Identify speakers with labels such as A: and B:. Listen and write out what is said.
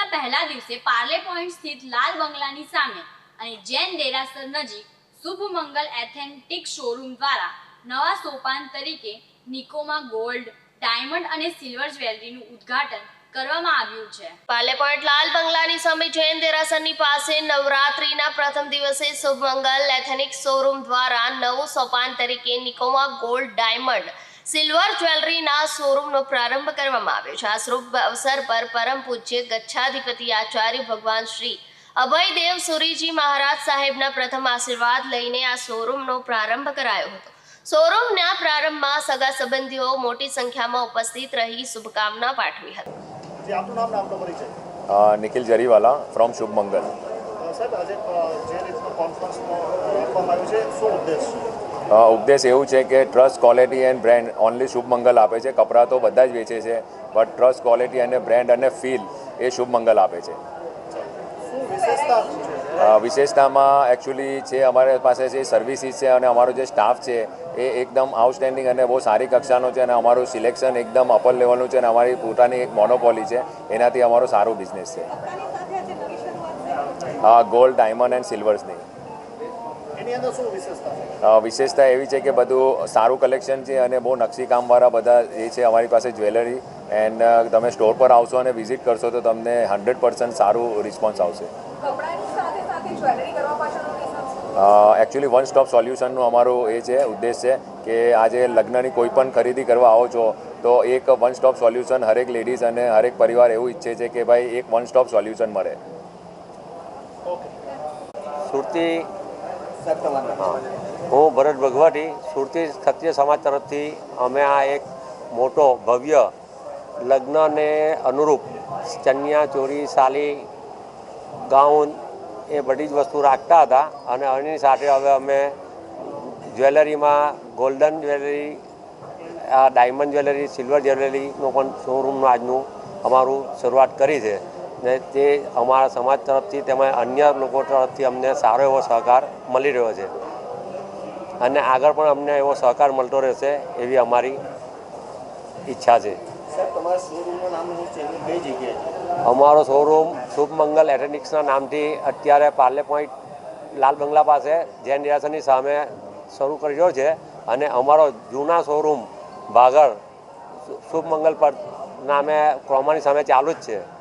A: ઉત્સવના પહેલા દિવસે પાર્લે પોઈન્ટ સ્થિત લાલ બંગલાની સામે અને જૈન દેરાસર નજીક શુભ મંગલ એથેન્ટિક શોરૂમ દ્વારા નવા સોપાન તરીકે નિકોમા ગોલ્ડ, ડાયમંડ અને સિલ્વર જ્વેલરીનું ઉદ્ઘાટન કરવામાં આવ્યું છે.
B: પાર્લે પોઈન્ટ લાલ બંગલાની સામે જૈન દેરાસરની પાસે નવરાત્રીના પ્રથમ દિવસે શુભમંગલ એથેનિક શોરૂમ દ્વારા નવું સોપાન તરીકે નિકોમા ગોલ્ડ, ડાયમંડ સિલ્વર જ્વેલરીના શોરૂમનો પ્રારંભ કરવામાં આવ્યો છે. આ શુભ અવસર પર પરમ પૂજ્ય ગચ્છાધિપતિ આચાર્ય ભગવાન શ્રી અભયદેવ સુરીજી મહારાજ સાહેબના પ્રથમ આશીર્વાદ લઈને આ શોરૂમનો પ્રારંભ કરાયો હતો. શોરૂમના પ્રારંભમાં સગા સંબંધીઓ મોટી સંખ્યામાં ઉપસ્થિત રહી શુભકામના પાઠવી હતી.
C: જે આપનું નામ ને આપનો પરિચય?
D: અ, નિખિલ જરીવાલા ફ્રોમ શુભ મંગલ
C: સાહેબ આજે જે રીતનો કોન્ફરન્સનો રાખવામાં આવ્યો છે શું ઉદ્દેશ છે?
D: ઉપદેશ એવું છે કે trust quality and brand only Shubh Mangal આપે છે. કપડાં તો બધા જ વેચે છે બટ ટ્રસ્ટ ક્વોલિટી અને બ્રાન્ડ અને ફીલ એ શુભ મંગલ આપે છે. વિશેષતામાં એકચ્યુઅલી છે અમારી પાસે જે સર્વિસીસ છે અને અમારો જે સ્ટાફ છે એ એકદમ આઉટસ્ટેન્ડિંગ અને બહુ સારી કક્ષાનો છે અને અમારું સિલેક્શન એકદમ અપર લેવલનું છે અને અમારી પોતાની એક મોનોપોલી છે એનાથી અમારો સારો બિઝનેસ છે. ગોલ્ડ ડાયમંડ એન્ડ સિલ્વર્સની
C: એની અંદર શું વિશેષતા
D: વિશેષતા એવી છે કે બધું સારું કલેક્શન છે અને બહુ નકશીકામવાળા બધા એ છે અમારી પાસે જ્વેલરી એન્ડ તમે સ્ટોર પર આવશો અને વિઝિટ કરશો તો તમને હંડ્રેડ પર્સન્ટ સારું રિસ્પોન્સ આવશે.
E: કપડાની સાથે સાથે જ્વેલરી કરવા પાછળનો reason શું?
D: એકચ્યુઅલી વન સ્ટોપ સોલ્યુશનનું અમારું એ છે ઉદ્દેશ છે કે આજે લગ્નની કોઈ પણ ખરીદી કરવા આવો છો તો એક વન સ્ટોપ સોલ્યુશન હરેક લેડીઝ અને હરેક પરિવાર એવું ઈચ્છે છે કે ભાઈ એક વન સ્ટોપ સોલ્યુશન મળે.
F: સુરતી હા. ભરત ભગવાટી, સુરતી ક્ષત્રિય સમાજ તરફથી અમે આ એક મોટો ભવ્ય લગ્નને અનુરૂપ ચન્યા, ચોરી, સાલી, ગાઉન એ બધી જ વસ્તુ રાખતા હતા અને એની સાથે હવે અમે જ્વેલરીમાં golden jewellery diamond jewellery, silver જ્વેલરીનું પણ શોરૂમનું આજનું અમારું શરૂઆત કરી છે ને તે અમારા સમાજ તરફથી તેમજ અન્ય લોકો તરફથી અમને સારો એવો સહકાર મળી રહ્યો છે. અને આગળ પણ અમને એવો સહકાર મળતો રહેશે એવી અમારી ઈચ્છા છે. અમારો શોરૂમ શુભમંગલ એથેનિક્સના નામથી અત્યારે પાર્લે પોઈન્ટ લાલ બંગલા પાસે જૈન નિરાસનની સામે શરૂ કર્યો છે અને અમારો જૂના શોરૂમ ભાગળ શુભમંગલ પર નામે ક્રોમાની સામે ચાલુ જ છે.